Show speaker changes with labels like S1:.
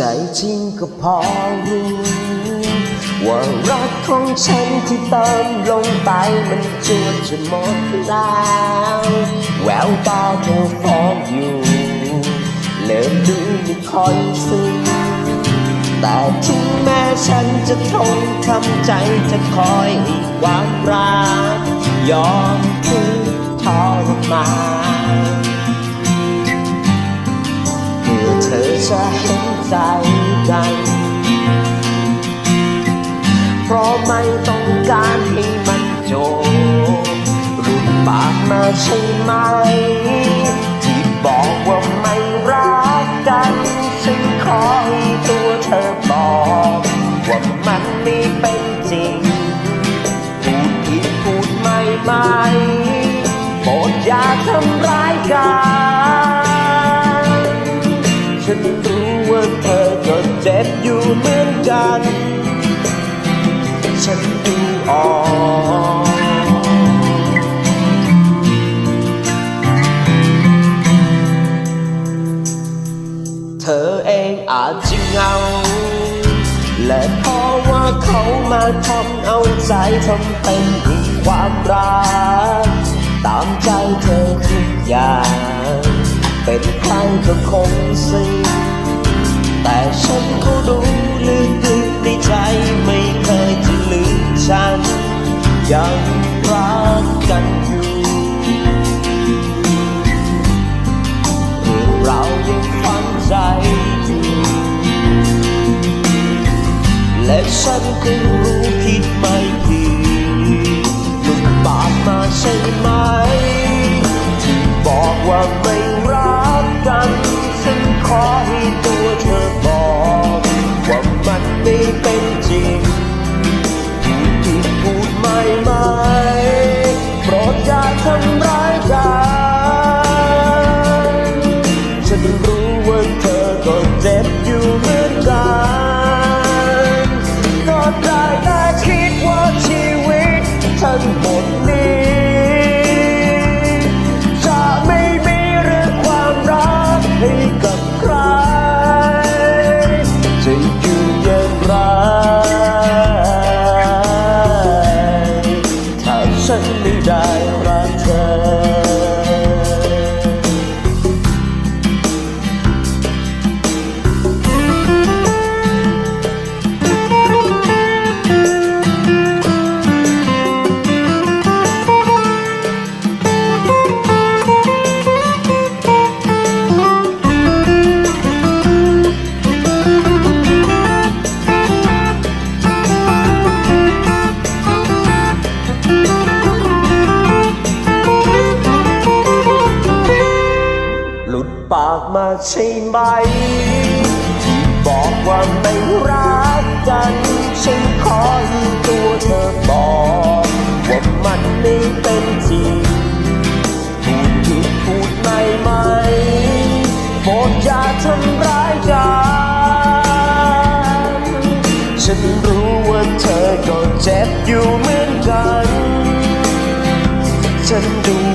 S1: ใจจริงก็พอรู้ ว่ารักของฉันที่เติมลงไปมันจวนจะหมดแล้วแววตาเธอฟ้องอยู่เริ่มดูไม่ค่อยซึ้งแต่ถึงแม้ฉันจะทนทำใจจะคอยให้ความรัก ยอมทุกทรมาน เจัน ฉันดูออกเธอเองอาจจะเงา และเพราะว่าเขามาทำเอาใจทำเป็นอีกความรัก ตามใจเธอทุกอย่าง เป็นใครก็คงสิ้นแต่ฉันก็รู้ ยังรักกันอยู่เรายังฝังใจอยู่และฉันก็รู้ผิดไม่ผิดลุดปากมาใช่ไหมที่บอกว่าไม่ ปากมาใช่ไหม ที่บอกว่าไม่รักกัน ฉันขอให้ตัวเธอบอกว่ามันไม่เป็นจริงพูดผิดพูดไม่ไม่โปรดอย่าทำร้ายกันฉันรู้ว่าเธอก็เจ็บอยู่เหมือนกัน ฉันดู